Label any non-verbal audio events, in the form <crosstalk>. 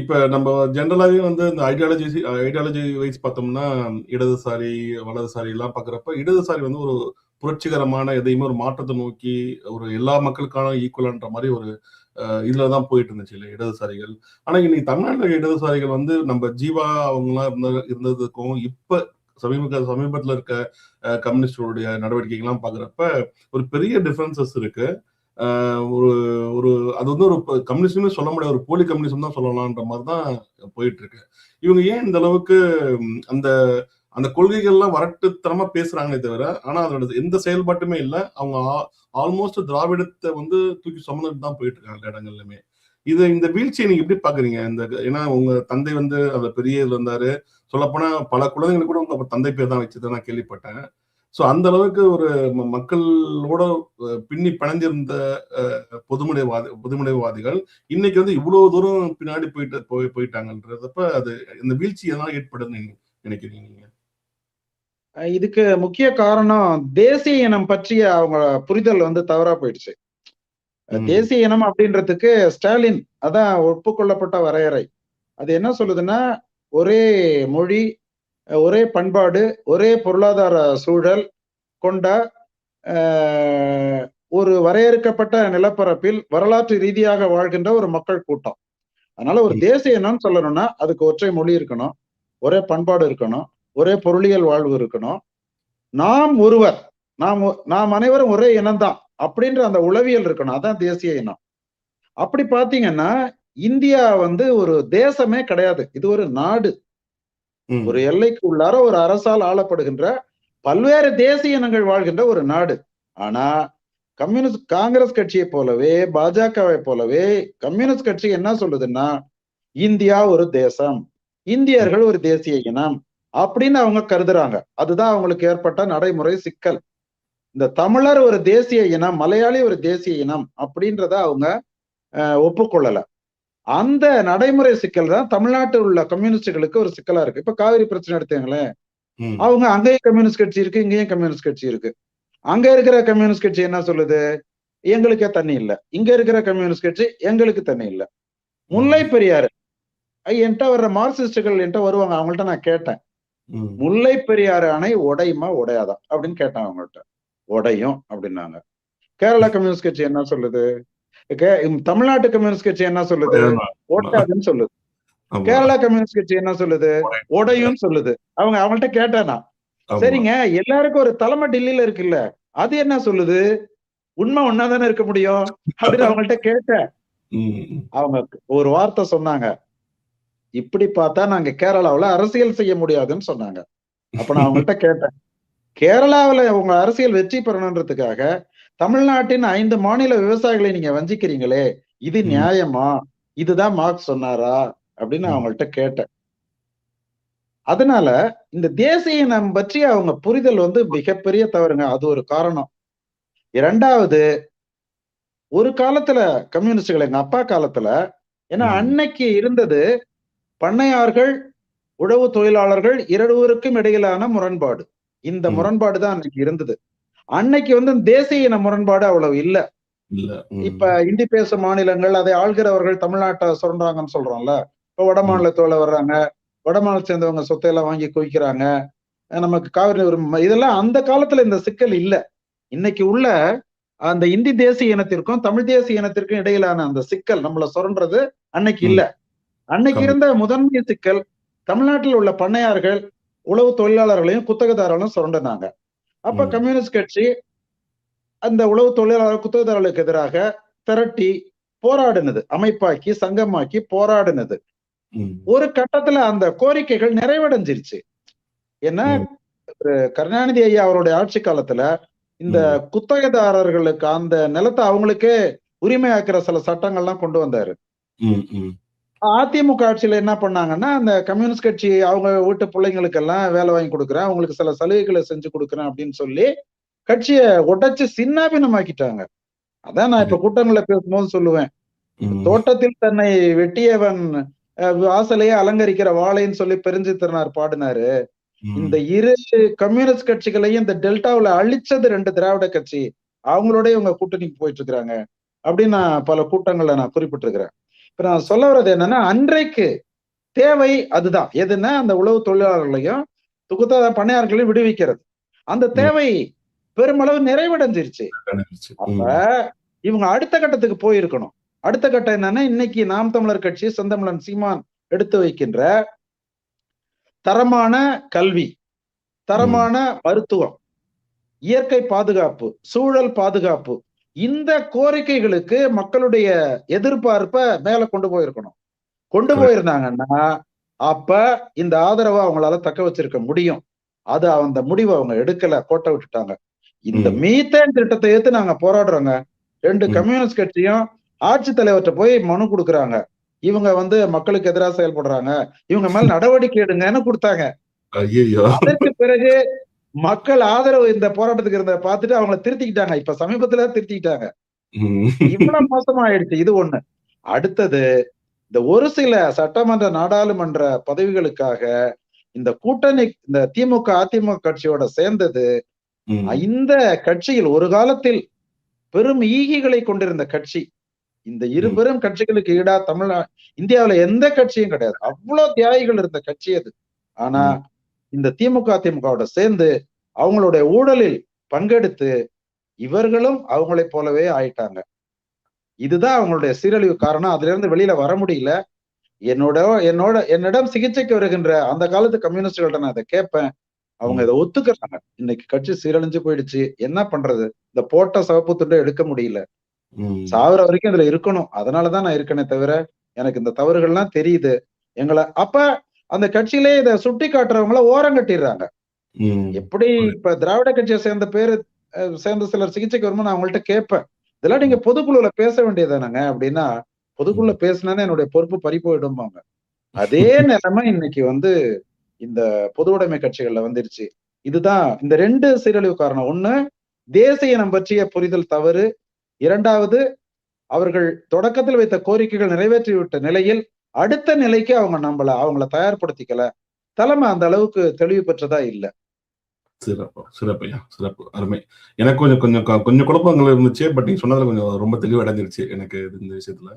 இப்போ நம்ம ஜென்ரலாகவே வந்து இந்த ஐடியாலஜி ஐடியாலஜி வைஸ் பார்த்தோம்னா இடதுசாரி வலதுசாரி எல்லாம் பாக்குறப்ப இடதுசாரி வந்து ஒரு புரட்சிகரமான எதையுமே ஒரு மாற்றத்தை நோக்கி ஒரு எல்லா மக்களுக்கான ஈக்குவலான்ற மாதிரி ஒரு இதில் இதுலதான் போயிட்டு இருந்துச்சு இல்லை இடதுசாரிகள். ஆனால் இன்னைக்கு தமிழ்நாட்டில் இடதுசாரிகள் வந்து நம்ம ஜீவா அவங்கலாம் இருந்த இருந்ததுக்கும் இப்போ சமீப சமீபத்தில் இருக்க கம்யூனிஸ்டோடைய நடவடிக்கைகள்லாம் பார்க்குறப்ப ஒரு பெரிய டிஃப்ரென்சஸ் இருக்கு. ஒரு ஒரு அது வந்து ஒரு கம்யூனிஸ்ட்னு சொல்ல முடியாது ஒரு போலி கம்யூனிசம் தான் சொல்லலாம்ன்ற மாதிரி தான் போயிட்டு இருக்கு இவங்க ஏன் இந்த அளவுக்கு அந்த அந்த கொள்கைகள்லாம் வரட்டுத்தனமா பேசுறாங்களே தவிர ஆனா அதோட எந்த செயல்பாட்டுமே இல்லை. அவங்க ஆல்மோஸ்ட் திராவிடத்தை வந்து தூக்கி சுமந்துட்டு தான் போயிட்டு இருக்காங்க எல்லா இடங்கள்லுமே இது இந்த வீழ்ச்சியை நீங்க எப்படி பாக்குறீங்க? இந்த ஏன்னா உங்க தந்தை வந்து அந்த பெரிய இதுல இருந்தாரு. சொல்லப்போனா பல குழந்தைங்களுக்கு கூட உங்க தந்தை பேர் தான் வச்சதை நான் கேள்விப்பட்டேன். சோ அந்த அளவுக்கு ஒரு மக்களோட பின்னி பிணைஞ்சிருந்த அஹ், பொதுமுனைவாதி பொதுமுனைவாதிகள் இன்னைக்கு வந்து இவ்வளவு தூரம் பின்னாடி போயிட்டு போய் போயிட்டாங்கன்றதப்ப அது இந்த வீழ்ச்சி எதனால ஏற்படுதுன்னு நினைக்கிறீங்க நீங்க? இதுக்கு முக்கிய காரணம் தேசிய இனம் பற்றிய அவங்க புரிதல் வந்து தவறா போயிடுச்சு. தேசிய இனம் அப்படின்றதுக்கு ஸ்டாலின் அதான் ஒப்புக்கொள்ளப்பட்ட வரையறை. அது என்ன சொல்லுதுன்னா ஒரே மொழி ஒரே பண்பாடு ஒரே பொருளாதார சூழல் கொண்ட ஒரு வரையறுக்கப்பட்ட நிலப்பரப்பில் வரலாற்று ரீதியாக வாழ்கின்ற ஒரு மக்கள் கூட்டம். அதனால ஒரு தேசிய என்னன்னு சொல்லணும்னா அதுக்கு ஒற்றை மொழி இருக்கணும் ஒரே பண்பாடு இருக்கணும் ஒரே பொருளியல் வாழ்வு இருக்கணும். நாம் ஒருவர் நாம் நாம் அனைவரும் ஒரே இனம்தான் அப்படின்ற அந்த உளவியல் இருக்கணும். அதான் தேசிய இனம். அப்படி பாத்தீங்கன்னா இந்தியா வந்து ஒரு தேசமே கிடையாது. இது ஒரு நாடு. ஒரு எல்லைக்கு உள்ளார ஒரு அரசால் ஆளப்படுகின்ற பல்வேறு தேசிய இனங்கள் வாழ்கின்ற ஒரு நாடு. ஆனா கம்யூனிஸ்ட் காங்கிரஸ் கட்சியை போலவே பாஜகவை போலவே கம்யூனிஸ்ட் கட்சி என்ன சொல்லுதுன்னா இந்தியா ஒரு தேசம் இந்தியர்கள் ஒரு தேசிய இனம் அப்படின்னு அவங்க கருதுறாங்க. அதுதான் அவங்களுக்கு ஏற்பட்ட நடைமுறை சிக்கல். இந்த தமிழர் ஒரு தேசிய இனம் மலையாளி ஒரு தேசிய இனம் அப்படின்றத அவங்க ஒப்புக்கொள்ளல. அந்த நடைமுறை சிக்கல் தான் தமிழ்நாட்டில் உள்ள கம்யூனிஸ்டுகளுக்கு ஒரு சிக்கலா இருக்கு. இப்ப காவிரி பிரச்சனை எடுத்தீங்களேன். அவங்க அங்கேயும் கம்யூனிஸ்ட் கட்சி இருக்கு இங்கேயும் கம்யூனிஸ்ட் கட்சி இருக்கு. அங்க இருக்கிற கம்யூனிஸ்ட் கட்சி என்ன சொல்லுது? எங்களுக்கே தண்ணி இல்ல. இங்க இருக்கிற கம்யூனிஸ்ட் கட்சி எங்களுக்கு தண்ணி இல்ல. முல்லை பெரியாறு. என்கிட்ட வர்ற மார்க்சிஸ்டுகள் என்கிட்ட வருவாங்க. அவங்கள்ட்ட நான் கேட்டேன். முல்லை பெரியாறு அணை உடையுமா உடையாதா? அப்படின்னு கேட்டேன் அவங்கள்ட்ட. உடையும் அப்படின்னாங்க. கேரளா கம்யூனிஸ்ட் கட்சி என்ன சொல்லுது? தமிழ்நாட்டு கம்யூனிஸ்ட் கட்சி என்ன சொல்லுது? ஓட்டாதுன்னு சொல்லுது. கேரளா கம்யூனிஸ்ட் கட்சி என்ன சொல்லுது? உடையும் சொல்லுது. அவங்க அவங்கள்ட்ட கேட்டேனா. சரிங்க எல்லாருக்கும் ஒரு தலைமை டெல்லியில இருக்குல்ல அது என்ன சொல்லுது? உண்மை ஒன்னாதானே இருக்க முடியும்? அப்படின்னு அவங்கள்ட்ட கேட்டேன். அவங்க ஒரு வார்த்தை சொன்னாங்க. இப்படி பார்த்தா நாங்க கேரளாவுல அரசியல் செய்ய முடியாதுன்னு சொன்னாங்க. அப்ப நான் அவங்கள்ட்ட கேட்டேன். கேரளாவுல உங்க அரசியல் வெற்றி பெறணுன்றதுக்காக தமிழ்நாட்டின் ஐந்து மாநில விவசாயிகளை நீங்க வஞ்சிக்கிறீங்களே இது. நியாயமா இதுதான் மார்க்ஸ் சொன்னாரா அப்படின்னு ம். அவங்கள்ட்ட கேட்டேன் அதனால இந்த தேசிய இனம் பற்றி அவங்க புரிதல் வந்து மிகப்பெரிய தவறுங்க அது ஒரு காரணம் இரண்டாவது ஒரு காலத்துல கம்யூனிஸ்டுகள் எங்க அப்பா காலத்துல ஏன்னா. அன்னைக்கு இருந்தது பண்ணையார்கள் உழவு தொழிலாளர்கள் இருவருக்கும் இடையிலான முரண்பாடு இந்த. முரண்பாடு தான் அன்னைக்கு இருந்தது அன்னைக்கு வந்து தேசிய இன முரண்பாடு அவ்வளவு இல்ல. இப்ப இந்தி பேசும் மாநிலங்கள் அதை ஆள்கிறவர்கள் தமிழ்நாட்டை சுரண்டாங்கன்னு சொல்றோம்ல. இப்ப வட மாநிலத்தோட வர்றாங்க. வட மாநிலத்தை சேர்ந்தவங்க சொத்தையெல்லாம் வாங்கி குவிக்கிறாங்க. நமக்கு காவிரி இதெல்லாம் அந்த காலத்துல இந்த சிக்கல் இல்ல. இன்னைக்கு உள்ள அந்த இந்தி தேசிய இனத்திற்கும் தமிழ் தேசிய இனத்திற்கும் இடையிலான அந்த சிக்கல் நம்மள சுரண்டுறது அன்னைக்கு இல்ல. அன்னைக்கு. இருந்த முதன்மை சிக்கல் தமிழ்நாட்டில் உள்ள பண்ணையார்கள் உழவு தொழிலாளர்களையும் குத்தகைதாரர்களும் சுரண்டுனாங்க. அப்ப. கம்யூனிஸ்ட் கட்சி அந்த உழவு தொழிலாளர் குத்தகைதாரர்களுக்கு எதிராக திரட்டி போராடினது அமைப்பாக்கி சங்கமாக்கி போராடினது. ஒரு கட்டத்துல அந்த கோரிக்கைகள் நிறைவடைஞ்சிருச்சு ஏன்னா கருணாநிதி ஐயா அவருடைய ஆட்சி காலத்துல இந்த. குத்தகைதாரர்களுக்கு அந்த நிலத்தை அவங்களுக்கே உரிமையாக்குற சில சட்டங்கள்லாம் கொண்டு வந்தாரு. அதிமுக ஆட்சியில என்ன பண்ணாங்கன்னா அந்த கம்யூனிஸ்ட் கட்சி அவங்க வீட்டு பிள்ளைங்களுக்கு எல்லாம் வேலை வாங்கி கொடுக்குறேன் அவங்களுக்கு சில சலுகைகளை செஞ்சு கொடுக்குறேன் அப்படின்னு சொல்லி கட்சியை உடைச்சு சின்னாபின்னமாக்கிட்டாங்க அதான் நான் இப்ப கூட்டங்கள்ல பேசும்போது சொல்லுவேன். தோட்டத்தில் தன்னை வெட்டியவன் வாசலையே அலங்கரிக்கிற வாழைன்னு சொல்லி பெருஞ்சித்திரனார் பாடினாரு. இந்த இரு கம்யூனிஸ்ட் கட்சிகளையும் இந்த டெல்டாவுல அழிச்சது ரெண்டு திராவிட கட்சி அவங்களோட இவங்க கூட்டணிக்கு போயிட்டு இருக்கிறாங்க அப்படின்னு நான் பல கூட்டங்கள்ல நான் குறிப்பிட்டிருக்கிறேன் இப்ப நான் சொல்ல வர்றது என்னன்னா அன்றைக்கு தேவை அதுதான். எதுன்னா அந்த உழவு தொழிலாளர்களையும் துகுத்த பண்ணையார்களையும் விடுவிக்கிறது. அந்த தேவை பெருமளவு நிறைவடைஞ்சிருச்சு. அப்ப இவங்க அடுத்த கட்டத்துக்கு போயிருக்கணும். அடுத்த கட்டம் என்னன்னா இன்னைக்கு நாம் தமிழர் கட்சி செந்தமிழன் சீமான் எடுத்து வைக்கின்ற தரமான கல்வி தரமான மருத்துவம் இயற்கை பாதுகாப்பு சூழல் பாதுகாப்பு இந்த கோரிக்கைகளுக்கு மக்களுடைய எதிர்பார்ப்ப மேல கொண்டு போயிருக்கணும். கொண்டு. போயிருந்தாங்கன்னா அப்ப இந்த ஆதரவை அவங்களால தக்க வச்சிருக்க முடியும். அது அந்த முடிவை அவங்க எடுக்கல கோட்டை விட்டுட்டாங்க. இந்த. மீத்தேன் திட்டத்தை ஏத்து நாங்க போராடுறோங்க. ரெண்டு. கம்யூனிஸ்ட் கட்சியும் ஆட்சித்தலைவர்கிட்ட போய் மனு கொடுக்குறாங்க. இவங்க வந்து மக்களுக்கு எதிராக செயல்படுறாங்க. இவங்க மேல நடவடிக்கை எடுங்கன்னு கொடுத்தாங்க. அதற்கு பிறகு மக்கள் ஆதரவு இந்த போராட்டத்துக்கு இருந்த பார்த்துட்டு அவங்கள திருத்திக்கிட்டாங்க. இப்ப சமீபத்துல திருத்திக்கிட்டாங்க. இவ்வளவு மோசமா ஆயிடுச்சு இது ஒண்ணு. அடுத்தது இந்த ஒரு சில சட்டமன்ற நாடாளுமன்ற பதவிகளுக்காக இந்த கூட்டணி இந்த திமுக அதிமுக கட்சியோட சேர்ந்தது. இந்த கட்சியில் ஒரு காலத்தில் பெரும் ஈகிகளை கொண்டிருந்த கட்சி. இந்த இரு. பெரும் கட்சிகளுக்கு ஈடா தமிழ்நா இந்தியாவுல எந்த கட்சியும் கிடையாது. அவ்வளவு தியாகிகள் இருந்த கட்சி அது. ஆனா இந்த திமுக அதிமுகவோட சேர்ந்து அவங்களுடைய ஊழலில் பங்கெடுத்து இவர்களும் அவங்களைப் போலவே ஆயிட்டாங்க. இதுதான் அவங்களுடைய சீரழிவு காரணம். அதுல இருந்து வெளியில வர முடியல. என்னோட என்னோட என்னிடம் சிகிச்சைக்கு வருகின்ற அந்த காலத்து கம்யூனிஸ்டுகள்ட்ட நான் இதை கேட்பேன். அவங்க இதை ஒத்துக்கிறாங்க. இன்னைக்கு கட்சி சீரழிஞ்சு போயிடுச்சு. என்ன பண்றது? இந்த போட்ட சவப்பு துண்டை எடுக்க முடியல. சாகுற வரைக்கும் இதுல இருக்கணும். அதனாலதான் நான் இருக்கனே தவிர எனக்கு இந்த தவறுகள்லாம் தெரியுது. எங்களை அப்ப அந்த கட்சியிலே இதை சுட்டி காட்டுறவங்கள ஓரம் கட்டிடுறாங்க. எப்படி இப்ப திராவிட கட்சியை சேர்ந்த பேரு சேர்ந்த சிலர் சிகிச்சைக்கு வரும்போது நான் அவங்கள்ட்ட கேட்பேன். இதெல்லாம் நீங்க பொதுக்குழுல பேச வேண்டியதானங்க அப்படின்னா பொதுக்குழுல பேசினா என்னுடைய பொறுப்பு பறி போயிடும்பாங்க. அதே <laughs> நிலைமை இன்னைக்கு வந்து இந்த பொது உடைமை கட்சிகள்ல வந்துருச்சு. இதுதான் இந்த ரெண்டு சீரழிவு காரணம். ஒண்ணு தேசிய இனம் பற்றிய புரிதல் தவறு. இரண்டாவது அவர்கள் தொடக்கத்தில் வைத்த கோரிக்கைகள் நிறைவேற்றிவிட்ட நிலையில் அடுத்த நிலைக்கு அவங்க நம்மள அவங்கள தயார்படுத்திக்கல. தலைமை அந்த அளவுக்கு தெளிவு பெற்றதா இல்ல. சிறப்பு சிறப்பையா சிறப்பு அருமை. எனக்கு கொஞ்சம் கொஞ்சம் கொஞ்சம் குழப்பங்கள் இருந்துச்சு பட் நீங்க சொன்னதுல கொஞ்சம் ரொம்ப தெளிவடைஞ்சிருச்சு எனக்கு இது இந்த விஷயத்துல.